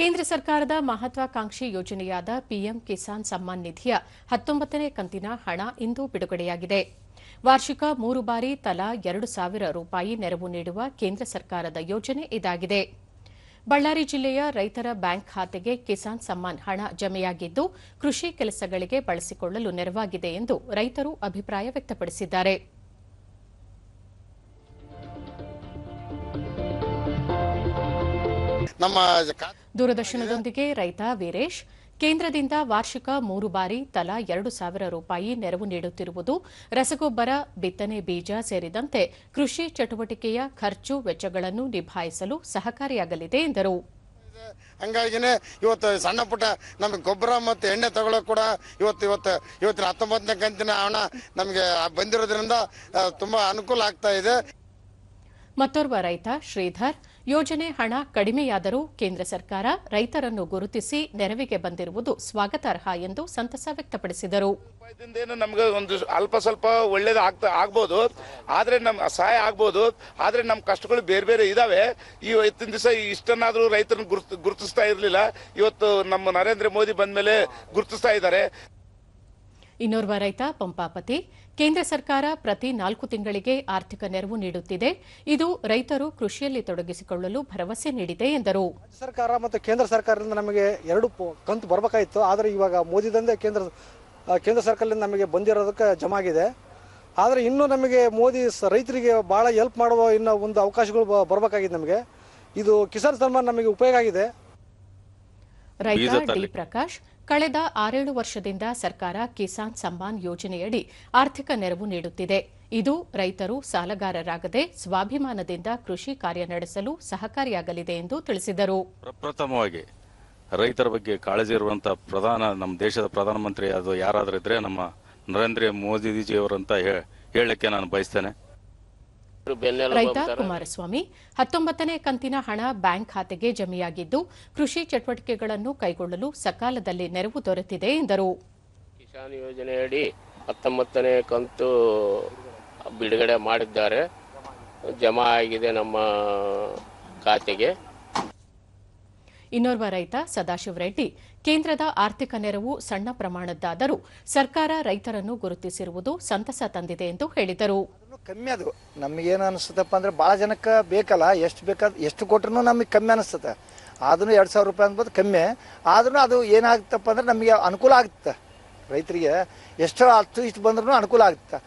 ಕೇಂದ್ರ ಸರ್ಕಾರದ ಮಹತ್ವಾಕಾಂಕ್ಷಿ ಯೋಜನೆಯಾದ ಪಿಎಂ ಕಿಸಾನ್ ಸಮ್ಮಾನ್ ನಿಧಿಯ ಹತ್ತೊಂಬತ್ತನೇ ಕಂತಿನ ಹಣ ಇಂದು ಬಿಡುಗಡೆಯಾಗಿದೆ. ವಾರ್ಷಿಕ ಮೂರು ಬಾರಿ ತಲಾ ಎರಡು ಸಾವಿರ ರೂಪಾಯಿ ನೆರವು ನೀಡುವ ಕೇಂದ್ರ ಸರ್ಕಾರದ ಯೋಜನೆ ಇದಾಗಿದೆ. ಬಳ್ಳಾರಿ ಜಿಲ್ಲೆಯ ರೈತರ ಬ್ಯಾಂಕ್ ಖಾತೆಗೆ ಕಿಸಾನ್ ಸಮ್ಮಾನ್ ಹಣ ಜಮೆಯಾಗಿದ್ದು, ಕೃಷಿ ಕೆಲಸಗಳಿಗೆ ಬಳಸಿಕೊಳ್ಳಲು ನೆರವಾಗಿದೆ ಎಂದು ರೈತರು ಅಭಿಪ್ರಾಯ ವ್ಯಕ್ತಪಡಿಸಿದ್ದಾರೆ. ನಮ್ಮ ದೂರದರ್ಶನದೊಂದಿಗೆ ರೈತ ವೀರೇಶ್ ಕೇಂದ್ರದಿಂದ ವಾರ್ಷಿಕ ಮೂರು ಬಾರಿ ತಲಾ ಎರಡು ಸಾವಿರ ರೂಪಾಯಿ ನೆರವು ನೀಡುತ್ತಿರುವುದು ರಸಗೊಬ್ಬರ ಬಿತ್ತನೆ ಬೀಜ ಸೇರಿದಂತೆ ಕೃಷಿ ಚಟುವಟಿಕೆಯ ಖರ್ಚು ವೆಚ್ಚಗಳನ್ನು ನಿಭಾಯಿಸಲು ಸಹಕಾರಿಯಾಗಲಿದೆ ಎಂದರು. ಹಂಗಾಗಿನೇ ಇವತ್ತು ಸಣ್ಣ ಪುಟ್ಟ ನಮಗೆ ಗೊಬ್ಬರ ಮತ್ತು ಎಣ್ಣೆ ತಗೊಳ್ಳೋಕೆ ಕೂಡ ಇವತ್ತು ಇವತ್ತು ಇವತ್ತಿನ ಹತ್ತೊಂಬತ್ತನೇ ಕಂತಿನ ಹಣ ನಮಗೆ ಬಂದಿರೋದ್ರಿಂದ ತುಂಬಾ ಅನುಕೂಲ ಆಗ್ತಾ ಇದೆ. ಮತ್ತೋರ್ವ ರೈತ ಶ್ರೀಧರ್ ಯೋಜನೆ ಹಣ ಕಡಿಮೆಯಾದರೂ ಕೇಂದ್ರ ಸರ್ಕಾರ ರೈತರನ್ನು ಗುರುತಿಸಿ ನೆರವಿಗೆ ಬಂದಿರುವುದು ಸ್ವಾಗತಾರ್ಹ ಎಂದು ಸಂತಸ ವ್ಯಕ್ತಪಡಿಸಿದರು. ನಮ್ಗೆ ಒಂದು ಅಲ್ಪ ಸ್ವಲ್ಪ ಒಳ್ಳೇದು ಆಗ್ತಾ ಆಗ್ಬೋದು. ಆದ್ರೆ ನಮ್ ಸಹಾಯ ಆಗ್ಬೋದು. ಆದ್ರೆ ನಮ್ಮ ಕಷ್ಟಗಳು ಬೇರೆ ಬೇರೆ ಇದಾವೆ. ಇವತ್ತಿನ ದಿವಸ ಇಷ್ಟನ್ನಾದ್ರೂ ರೈತರನ್ನು ಗುರ್ತು ಗುರುತಿಸ್ತಾ ಇರಲಿಲ್ಲ. ಇವತ್ತು ನಮ್ಮ ನರೇಂದ್ರ ಮೋದಿ ಬಂದ್ಮೇಲೆ ಗುರುತಿಸ್ತಾ ಇದ್ದಾರೆ. ಇನ್ನೋರ್ವ ರೈತ ಪಂಪಾಪತಿ ಕೇಂದ್ರ ಸರ್ಕಾರ ಪ್ರತಿ ನಾಲ್ಕು ತಿಂಗಳಿಗೆ ಆರ್ಥಿಕ ನೆರವು ನೀಡುತ್ತಿದೆ. ಇದು ರೈತರು ಕೃಷಿಯಲ್ಲಿ ತೊಡಗಿಸಿಕೊಳ್ಳಲು ಭರವಸೆ ನೀಡಿದೆ ಎಂದರು. ರಾಜ್ಯ ಸರ್ಕಾರ ಮತ್ತು ಕೇಂದ್ರ ಸರ್ಕಾರದಿಂದ ನಮಗೆ ಎರಡು ಕಂತು ಬರಬೇಕಾಯಿತು ಆದರೆ ಇವಾಗ ಮೋದಿದಂದೇ ಕೇಂದ್ರ ಕೇಂದ್ರ ಸರ್ಕಾರದಿಂದ ನಮಗೆ ಬಂದಿರೋದಕ್ಕೆ ಜಮಾಗಿದೆ. ಆದರೆ ಇನ್ನೂ ನಮಗೆ ಮೋದಿ ರೈತರಿಗೆ ಭಾಳ ಹೆಲ್ಪ್ ಮಾಡುವ ಇನ್ನೂ ಒಂದು ಅವಕಾಶಗಳು ಬ- ಬರಬೇಕಾಗಿದೆ ನಮಗೆ. ಇದು ಕಿಸಾನ್ ಸನ್ಮಾನ್ ನಮಗೆ ಉಪಯೋಗ ಆಗಿದೆ. ರೈತ ಡಿ ಪ್ರಕಾಶ್ ಕಳೆದ ಆರೇಳು ವರ್ಷದಿಂದ ಸರ್ಕಾರ ಕಿಸಾನ್ ಸಮ್ಮಾನ್ ಯೋಜನೆಯಡಿ ಆರ್ಥಿಕ ನೆರವು ನೀಡುತ್ತಿದೆ. ಇದು ರೈತರು ಸಾಲಗಾರರಾಗದೆ ಸ್ವಾಭಿಮಾನದಿಂದ ಕೃಷಿ ಕಾರ್ಯ ನಡೆಸಲು ಸಹಕಾರಿಯಾಗಲಿದೆ ಎಂದು ತಿಳಿಸಿದರು. ಪ್ರಪ್ರಥಮವಾಗಿ ರೈತರ ಬಗ್ಗೆ ಕಾಳಜಿ ಇರುವಂತಹ ಪ್ರಧಾನ, ನಮ್ಮ ದೇಶದ ಪ್ರಧಾನಮಂತ್ರಿ ಅದು ಯಾರಾದರೂ ಇದ್ರೆ ನಮ್ಮ ನರೇಂದ್ರ ಮೋದಿಜಿಯವರಂತ ಹೇಳಕ್ಕೆ ನಾನು ಬಯಸ್ತೇನೆ. ರೈತ ಕುಮಾರಸ್ವಾಮಿ ಹತ್ತೊಂಬತ್ತನೇ ಕಂತಿನ ಹಣ ಬ್ಯಾಂಕ್ ಖಾತೆಗೆ ಜಮೆಯಾಗಿದ್ದು ಕೃಷಿ ಚಟುವಟಿಕೆಗಳನ್ನು ಕೈಗೊಳ್ಳಲು ಸಕಾಲದಲ್ಲಿ ನೆರವು ದೊರೆತಿದೆ ಎಂದರು. ಕಿಸಾನ್ ಯೋಜನೆಯಡಿ ಹತ್ತೊಂಬತ್ತನೇ ಕಂತು ಬಿಡುಗಡೆ ಮಾಡಿದ್ದಾರೆ. ಜಮಾ ಆಗಿದೆ ನಮ್ಮ ಖಾತೆಗೆ. ಇನ್ನೋರ್ವ ರೈತ ಸದಾಶಿವ ರೆಡ್ಡಿ. ಕೇಂದ್ರದ ಆರ್ಥಿಕ ನೆರವು ಸಣ್ಣ ಪ್ರಮಾಣದ್ದಾದರೂ ಸರ್ಕಾರ ರೈತರನ್ನು ಗುರುತಿಸಿರುವುದು ಸಂತಸ ತಂದಿದೆ ಎಂದು ಹೇಳಿದರು. ಕಮ್ಮಿ ಅದು. ನಮಗೇನು ಅನಿಸ್ತದಪ್ಪ ಅಂದ್ರೆ ಭಾಳ ಜನಕ್ಕೆ ಬೇಕಲ್ಲ. ಎಷ್ಟು ಬೇಕಾದ ಎಷ್ಟು ಕೊಟ್ಟರು ನಮಗೆ ಕಮ್ಮಿ ಅನಿಸ್ತದೆ ಆದ್ರೂ ಎರಡು ಸಾವಿರ ರೂಪಾಯಿ ಅನ್ಬೋದು ಕಮ್ಮಿ. ಆದ್ರೂ ಅದು ಏನಾಗುತ್ತಪ್ಪ ಅಂದ್ರೆ ನಮಗೆ ಅನುಕೂಲ ಆಗುತ್ತೆ ರೈತರಿಗೆ ಎಷ್ಟೋ ಅಷ್ಟು ಇಷ್ಟು ಬಂದ್ರೂ ಅನುಕೂಲ ಆಗುತ್ತೆ